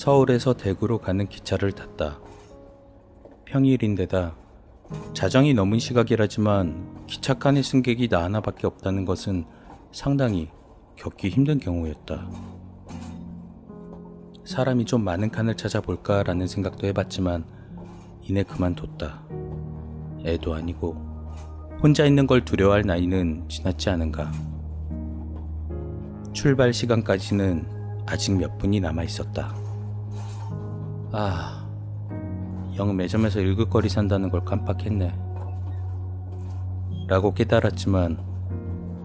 서울에서 대구로 가는 기차를 탔다. 평일인데다 자정이 넘은 시각이라지만 기차칸의 승객이 나 하나밖에 없다는 것은 상당히 겪기 힘든 경우였다. 사람이 좀 많은 칸을 찾아볼까라는 생각도 해봤지만 이내 그만뒀다. 애도 아니고 혼자 있는 걸 두려워할 나이는 지났지 않은가. 출발 시간까지는 아직 몇 분이 남아 있었다. 아, 영 매점에서 일극거리 산다는 걸 깜빡했네. 라고 깨달았지만,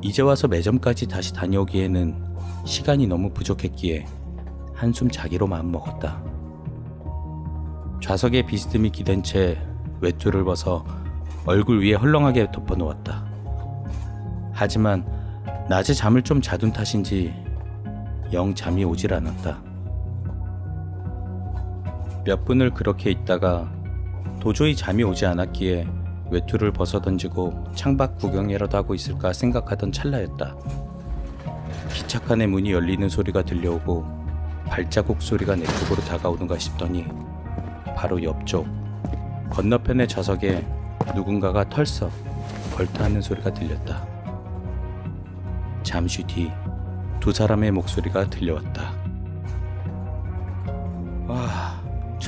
이제 와서 매점까지 다시 다녀오기에는 시간이 너무 부족했기에 한숨 자기로 마음먹었다. 좌석에 비스듬히 기댄 채 외투를 벗어 얼굴 위에 헐렁하게 덮어놓았다. 하지만 낮에 잠을 좀 자둔 탓인지 영 잠이 오질 않았다. 몇 분을 그렇게 있다가 도저히 잠이 오지 않았기에 외투를 벗어 던지고 창밖 구경이라도 하고 있을까 생각하던 찰나였다. 기차칸의 문이 열리는 소리가 들려오고 발자국 소리가 내 쪽으로 다가오는가 싶더니 바로 옆쪽 건너편의 좌석에 누군가가 털썩 벌타하는 소리가 들렸다. 잠시 뒤 두 사람의 목소리가 들려왔다. 와,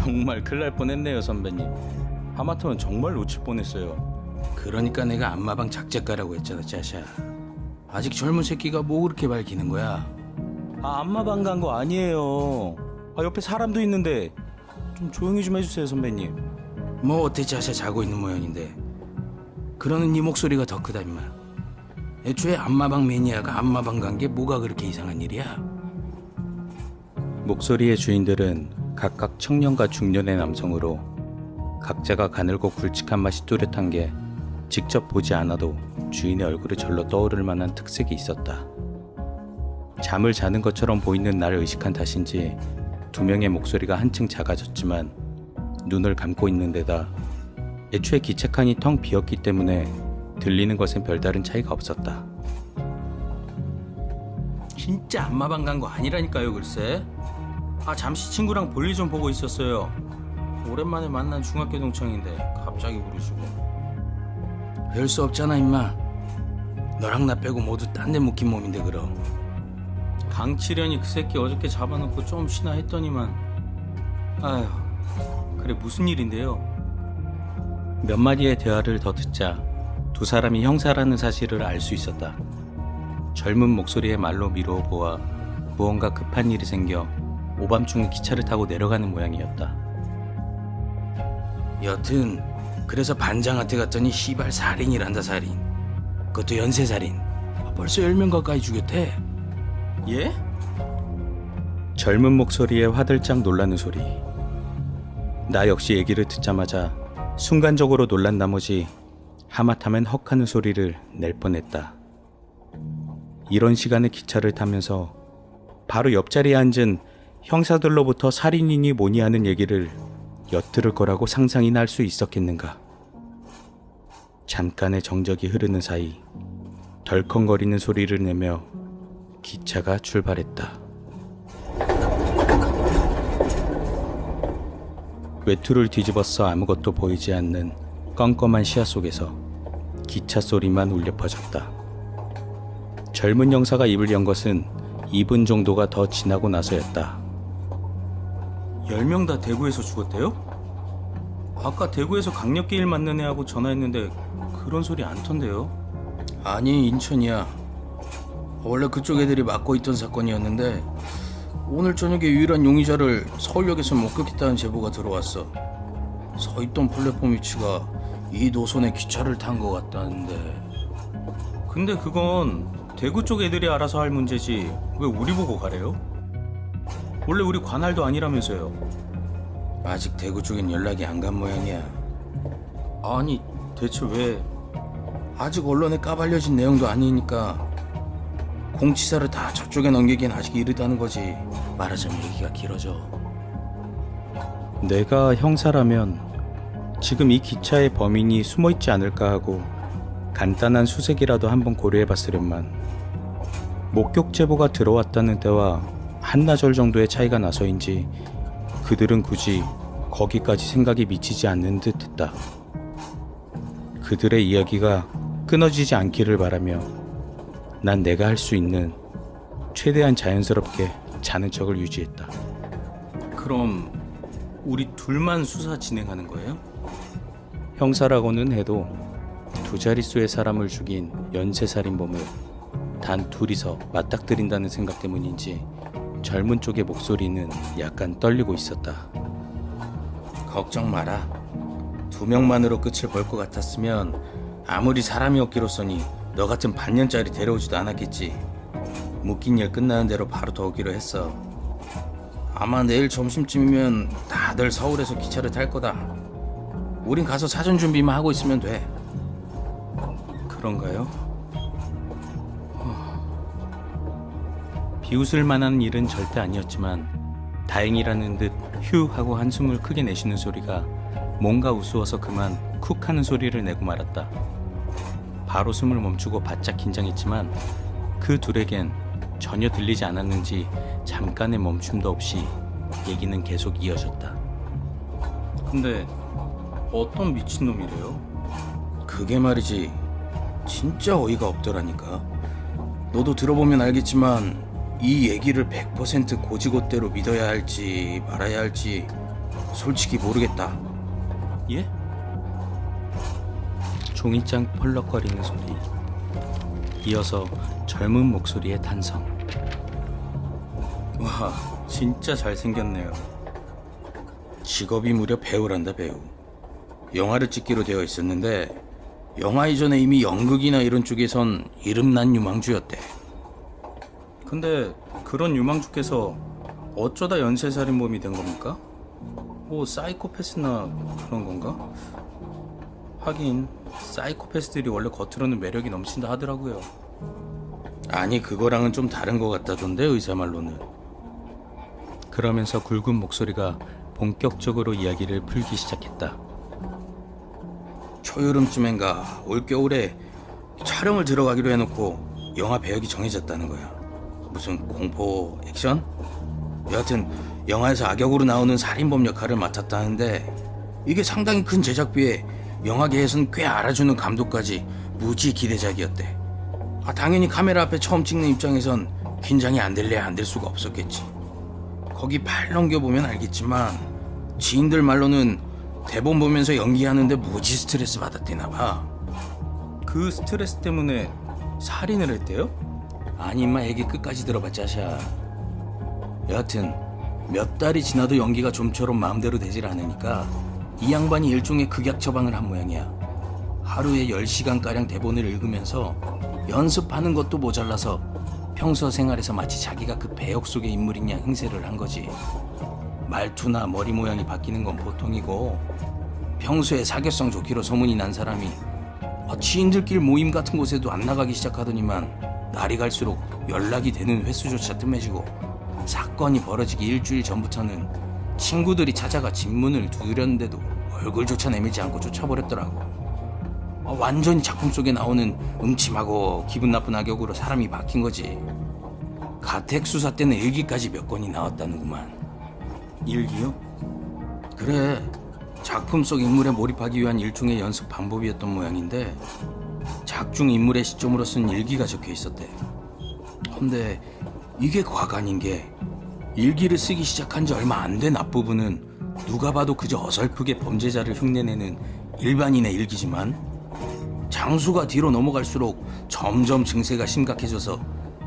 정말 큰일 날 뻔했네요, 선배님. 하마터면 정말 놓칠 뻔했어요. 그러니까 내가 안마방 작작가라고 했잖아, 짜샤. 아직 젊은 새끼가 뭐 그렇게 밝히는 거야? 아, 안마방 간 거 아니에요. 아, 옆에 사람도 있는데 좀 조용히 좀 해주세요, 선배님. 뭐 어때 짜샤 자고 있는 모양인데. 그러는 네 목소리가 더 크다 임마. 애초에 안마방 매니아가 안마방 간 게 뭐가 그렇게 이상한 일이야? 목소리의 주인들은 각각 청년과 중년의 남성으로 각자가 가늘고 굵직한 맛이 뚜렷한 게 직접 보지 않아도 주인의 얼굴에 절로 떠오를 만한 특색이 있었다. 잠을 자는 것처럼 보이는 나를 의식한 탓인지 두 명의 목소리가 한층 작아졌지만 눈을 감고 있는 데다 애초에 기차칸이 텅 비었기 때문에 들리는 것엔 별다른 차이가 없었다. 진짜 안마방 간 거 아니라니까요, 글쎄. 아 잠시 친구랑 볼일 좀 보고 있었어요. 오랜만에 만난 중학교 동창인데 갑자기 부르시고. 별 수 없잖아, 임마. 너랑 나 빼고 모두 딴데 묵힌 몸인데 그럼. 강치련이 그 새끼 어저께 잡아놓고 좀 쉬나 했더니만 아휴 그래 무슨 일인데요? 몇 마디의 대화를 더 듣자 두 사람이 형사라는 사실을 알 수 있었다. 젊은 목소리의 말로 미루어 보아 무언가 급한 일이 생겨 오밤중에 기차를 타고 내려가는 모양이었다. 여튼 그래서 반장한테 갔더니 시발 살인이란다 살인 그것도 연쇄 살인 아, 벌써 10명 가까이 죽였대 예? 젊은 목소리에 화들짝 놀라는 소리. 나 역시 얘기를 듣자마자 순간적으로 놀란 나머지 하마터면 헉하는 소리를 낼 뻔했다. 이런 시간에 기차를 타면서 바로 옆자리에 앉은 형사들로부터 살인이니 뭐니 하는 얘기를 엿들을 거라고 상상이나 할 수 있었겠는가. 잠깐의 정적이 흐르는 사이 덜컹거리는 소리를 내며 기차가 출발했다. 외투를 뒤집어서 아무것도 보이지 않는 껌껌한 시야 속에서 기차 소리만 울려 퍼졌다. 젊은 영사가 입을 연 것은 2분 정도가 더 지나고 나서였다. 10명 다 대구에서 죽었대요? 아까 대구에서 강력계 일 맞는 애하고 전화했는데 그런 소리 안 턴대요. 아니 인천이야 원래 그쪽 애들이 맡고 있던 사건이었는데 오늘 저녁에 유일한 용의자를 서울역에서 목격했다는 제보가 들어왔어 서 있던 플랫폼 위치가 이 노선에 기차를 탄 것 같다는데 근데 그건 대구 쪽 애들이 알아서 할 문제지 왜 우리 보고 가래요? 원래 우리 관할도 아니라면서요. 아직 대구 쪽엔 연락이 안 간 모양이야 아니 대체 왜 아직 언론에 까발려진 내용도 아니니까 공치사를 다 저쪽에 넘기기엔 아직 이르다는 거지. 말하자면 얘기가 길어져. 내가 형사라면 지금 이 기차의 범인이 숨어 있지 않을까 하고 간단한 수색이라도 한번 고려해 봤으련만 목격 제보가 들어왔다는 때와 한나절 정도의 차이가 나서인지 그들은 굳이 거기까지 생각이 미치지 않는 듯 했다. 그들의 이야기가 끊어지지 않기를 바라며 난 내가 할 수 있는 최대한 자연스럽게 자는 척을 유지했다. 그럼 우리 둘만 수사 진행하는 거예요? 형사라고는 해도 두 자릿수의 사람을 죽인 연쇄살인범을 단 둘이서 맞닥뜨린다는 생각 때문인지 젊은 쪽의 목소리는 약간 떨리고 있었다. 걱정 마라. 두 명만으로 끝을 볼 것 같았으면 아무리 사람이 없기로서니 너 같은 반년짜리 데려오지도 않았겠지. 묶인 일 끝나는 대로 바로 더 오기로 했어. 아마 내일 점심쯤이면 다들 서울에서 기차를 탈 거다. 우린 가서 사전 준비만 하고 있으면 돼. 그런가요? 비웃을 만한 일은 절대 아니었지만 다행이라는 듯 휴 하고 한숨을 크게 내쉬는 소리가 뭔가 우스워서 그만 쿡 하는 소리를 내고 말았다. 바로 숨을 멈추고 바짝 긴장했지만 그 둘에겐 전혀 들리지 않았는지 잠깐의 멈춤도 없이 얘기는 계속 이어졌다. 근데 어떤 미친놈이래요? 그게 말이지 진짜 어이가 없더라니까 너도 들어보면 알겠지만 이 얘기를 100% 고지고대로 믿어야 할지 말아야 할지 솔직히 모르겠다 예? 종이장 펄럭거리는 소리. 이어서 젊은 목소리의 탄성. 와 진짜 잘생겼네요 직업이 무려 배우란다 배우 영화를 찍기로 되어 있었는데 영화 이전에 이미 연극이나 이런 쪽에선 이름난 유망주였대 근데 그런 유망주께서 어쩌다 연쇄살인범이 된 겁니까? 뭐 사이코패스나 그런 건가? 하긴 사이코패스들이 원래 겉으로는 매력이 넘친다 하더라고요. 아니 그거랑은 좀 다른 것 같다던데 의사 말로는 그러면서 굵은 목소리가 본격적으로 이야기를 풀기 시작했다. 초여름쯤엔가 올겨울에 촬영을 들어가기로 해놓고 영화 배역이 정해졌다는 거야 무슨 공포 액션? 여하튼 영화에서 악역으로 나오는 살인범 역할을 맡았다는데 이게 상당히 큰 제작비에 영화계에선 꽤 알아주는 감독까지 무지 기대작이었대 아, 당연히 카메라 앞에 처음 찍는 입장에선 긴장이 안 될래야 안 될 수가 없었겠지 거기 팔 넘겨보면 알겠지만 지인들 말로는 대본 보면서 연기하는데 무지 스트레스 받았대나 봐. 그 스트레스 때문에 살인을 했대요? 아니 임마 얘기 끝까지 들어봐 짜샤. 여하튼 몇 달이 지나도 연기가 좀처럼 마음대로 되질 않으니까 이 양반이 일종의 극약 처방을 한 모양이야. 하루에 10시간가량 대본을 읽으면서 연습하는 것도 모자라서 평소 생활에서 마치 자기가 그 배역 속의 인물인 양 행세를 한 거지. 말투나 머리 모양이 바뀌는 건 보통이고 평소에 사교성 좋기로 소문이 난 사람이 아, 지인들끼리 모임 같은 곳에도 안 나가기 시작하더니만 날이 갈수록 연락이 되는 횟수조차 뜸해지고 사건이 벌어지기 일주일 전부터는 친구들이 찾아가 집문을 두드렸는데도 얼굴조차 내밀지 않고 쫓아버렸더라고. 아, 완전히 작품 속에 나오는 음침하고 기분 나쁜 악역으로 사람이 바뀐 거지. 가택 수사 때는 일기까지 몇 건이 나왔다는구만. 일기요? 그래 작품 속 인물에 몰입하기 위한 일종의 연습 방법이었던 모양인데 작중 인물의 시점으로 쓴 일기가 적혀 있었대 근데 이게 과간인 게 일기를 쓰기 시작한 지 얼마 안 된 앞부분은 누가 봐도 그저 어설프게 범죄자를 흉내내는 일반인의 일기지만 장수가 뒤로 넘어갈수록 점점 증세가 심각해져서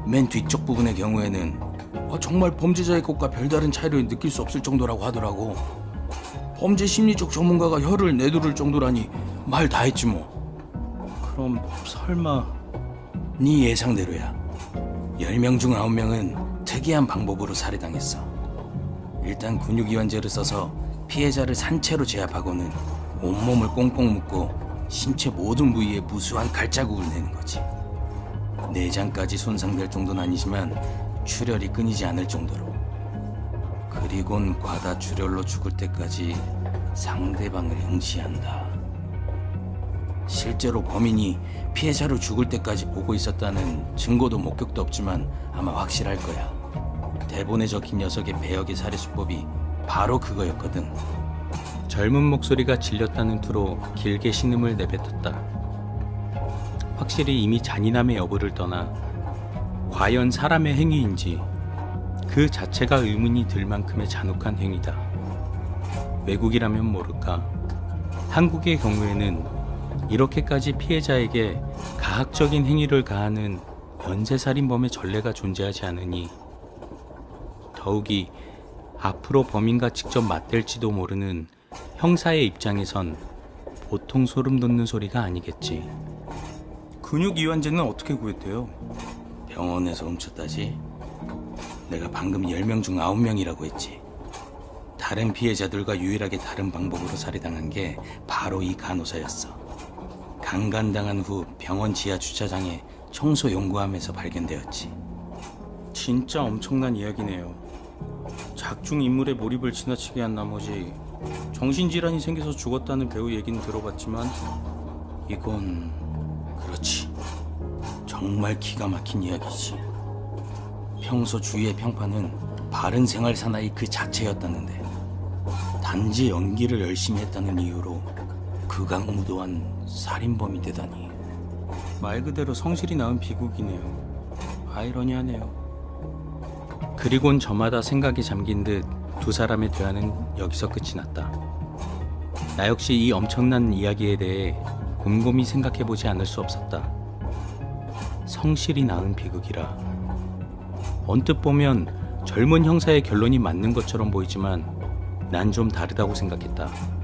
맨 뒤쪽 부분의 경우에는 어, 정말 범죄자의 것과 별다른 차이를 느낄 수 없을 정도라고 하더라고. 범죄 심리적 전문가가 혀를 내두를 정도라니 말 다 했지 뭐. 그럼 설마 네 예상대로야. 10명 중 9명은 특이한 방법으로 살해당했어. 일단 근육 이완제를 써서 피해자를 산채로 제압하고는 온몸을 꽁꽁 묶고 신체 모든 부위에 무수한 갈자국을 내는 거지. 내장까지 손상될 정도는 아니지만 출혈이 끊이지 않을 정도로. 그리곤 과다 출혈로 죽을 때까지 상대방을 응시한다. 실제로 범인이 피해자로 죽을 때까지 보고 있었다는 증거도 목격도 없지만 아마 확실할 거야. 대본에 적힌 녀석의 배역의 살해 수법이 바로 그거였거든. 젊은 목소리가 질렸다는 투로 길게 신음을 내뱉었다. 확실히 이미 잔인함의 여부를 떠나 과연 사람의 행위인지 그 자체가 의문이 들 만큼의 잔혹한 행위다. 외국이라면 모를까. 한국의 경우에는 이렇게까지 피해자에게 가학적인 행위를 가하는 연쇄살인범의 전례가 존재하지 않으니 더욱이 앞으로 범인과 직접 맞댈지도 모르는 형사의 입장에선 보통 소름 돋는 소리가 아니겠지. 근육 이완제는 어떻게 구했대요? 병원에서 훔쳤다지. 내가 방금 10명 중 9명이라고 했지. 다른 피해자들과 유일하게 다른 방법으로 살해당한 게 바로 이 간호사였어. 강간당한 후 병원 지하 주차장에 청소 연구함에서 발견되었지. 진짜 엄청난 이야기네요. 작중 인물의 몰입을 지나치게 한 나머지 정신질환이 생겨서 죽었다는 배우 얘기는 들어봤지만 이건 그렇지. 정말 기가 막힌 이야기지. 평소 주위의 평판은 바른 생활 사나이 그 자체였다는데 단지 연기를 열심히 했다는 이유로 극악무도한 살인범이 되다니. 말 그대로 성실이 낳은 비극이네요. 아이러니하네요. 그리곤 저마다 생각이 잠긴 듯 두 사람의 대화는 여기서 끝이 났다. 나 역시 이 엄청난 이야기에 대해 곰곰이 생각해보지 않을 수 없었다. 성실이 낳은 비극이라. 언뜻 보면 젊은 형사의 결론이 맞는 것처럼 보이지만 난 좀 다르다고 생각했다.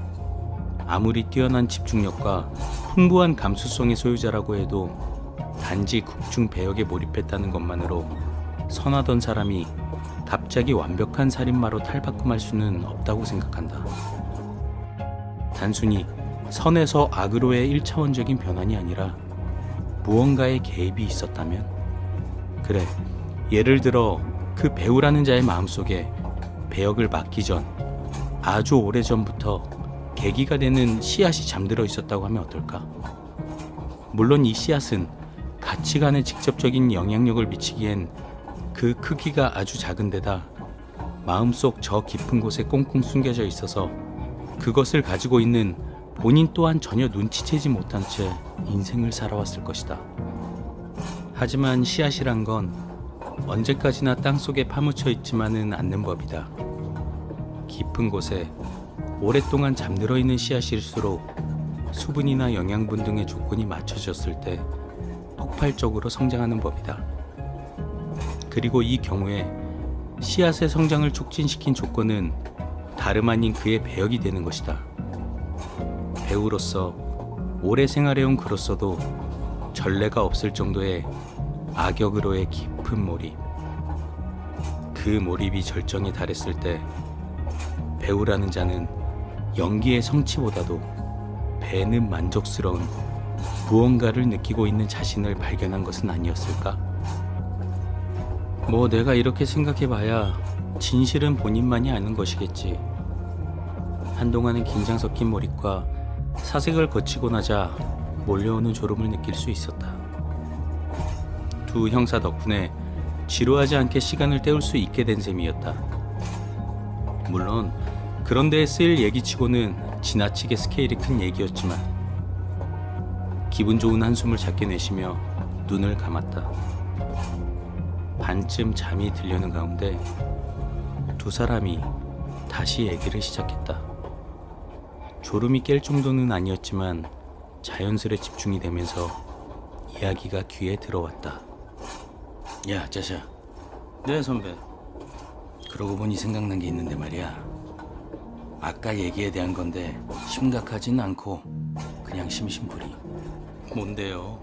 아무리 뛰어난 집중력과 풍부한 감수성의 소유자라고 해도 단지 국중 배역에 몰입했다는 것만으로 선하던 사람이 갑자기 완벽한 살인마로 탈바꿈할 수는 없다고 생각한다. 단순히 선에서 악으로의 일차원적인 변환이 아니라 무언가의 개입이 있었다면? 그래, 예를 들어 그 배우라는 자의 마음속에 배역을 맡기 전 아주 오래 전부터 계기가 되는 씨앗이 잠들어 있었다고 하면 어떨까? 물론 이 씨앗은 가치관에 직접적인 영향력을 미치기엔 그 크기가 아주 작은 데다 마음속 저 깊은 곳에 꽁꽁 숨겨져 있어서 그것을 가지고 있는 본인 또한 전혀 눈치채지 못한 채 인생을 살아왔을 것이다. 하지만 씨앗이란 건 언제까지나 땅 속에 파묻혀 있지만은 않는 법이다. 깊은 곳에 오랫동안 잠들어 있는 씨앗일수록 수분이나 영양분 등의 조건이 맞춰졌을 때 폭발적으로 성장하는 법이다. 그리고 이 경우에 씨앗의 성장을 촉진시킨 조건은 다름 아닌 그의 배역이 되는 것이다. 배우로서 오래 생활해온 그로서도 전례가 없을 정도의 악역으로의 깊은 몰입. 그 몰입이 절정에 달했을 때 배우라는 자는 연기의 성취보다도 배는 만족스러운 무언가를 느끼고 있는 자신을 발견한 것은 아니었을까? 뭐 내가 이렇게 생각해봐야 진실은 본인만이 아는 것이겠지. 한동안은 긴장 섞인 몰입과 사색을 거치고 나자 몰려오는 졸음을 느낄 수 있었다. 두 형사 덕분에 지루하지 않게 시간을 때울 수 있게 된 셈이었다. 물론 그런 데에 쓰일 얘기치고는 지나치게 스케일이 큰 얘기였지만 기분 좋은 한숨을 작게 내쉬며 눈을 감았다. 반쯤 잠이 들려는 가운데 두 사람이 다시 얘기를 시작했다. 졸음이 깰 정도는 아니었지만 자연스레 집중이 되면서 이야기가 귀에 들어왔다. 야, 짜샤. 네 선배. 그러고 보니 생각난 게 있는데 말이야. 아까 얘기에 대한 건데 심각하진 않고 그냥 심심풀이. 뭔데요?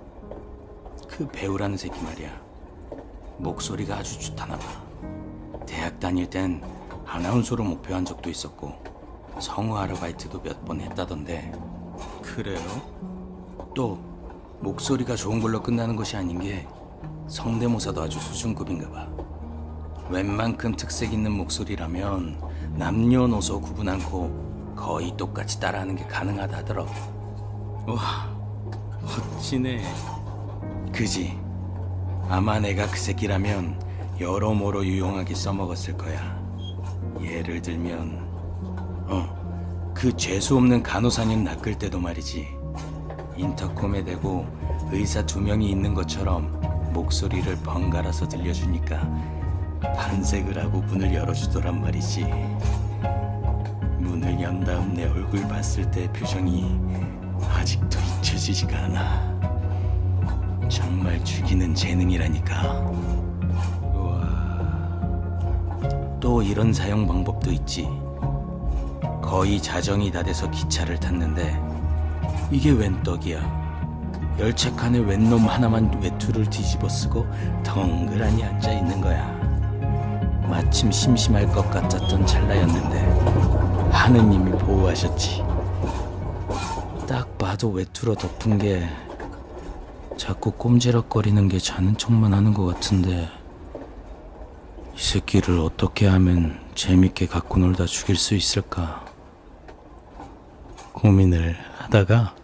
그 배우라는 새끼 말이야. 목소리가 아주 좋다나 봐. 대학 다닐 땐 아나운서로 목표한 적도 있었고 성우 아르바이트도 몇 번 했다던데 그래요? 또 목소리가 좋은 걸로 끝나는 것이 아닌 게 성대모사도 아주 수준급인가 봐. 웬만큼 특색 있는 목소리라면 남녀노소 구분 않고 거의 똑같이 따라하는 게 가능하다 하더라. 와, 멋지네. 그지? 아마 내가 그 새끼라면 여러모로 유용하게 써먹었을 거야. 예를 들면, 어, 그 재수 없는 간호사님 낚을 때도 말이지. 인터콤에 대고 의사 두 명이 있는 것처럼 목소리를 번갈아서 들려주니까 반색을 하고 문을 열어주더란 말이지. 문을 연 다음 내 얼굴 봤을 때 표정이 아직도 잊혀지지가 않아. 정말 죽이는 재능이라니까. 우와. 또 이런 사용 방법도 있지. 거의 자정이 다 돼서 기차를 탔는데 이게 웬 떡이야. 열차 칸에 웬 놈 하나만 외투를 뒤집어 쓰고 덩그러니 앉아 있는 거야. 마침 심심할 것 같았던 찰나였는데 하느님이 보호하셨지. 딱 봐도 외투로 덮은 게 자꾸 꼼지락거리는 게 자는 척만 하는 것 같은데 이 새끼를 어떻게 하면 재밌게 갖고 놀다 죽일 수 있을까 고민을 하다가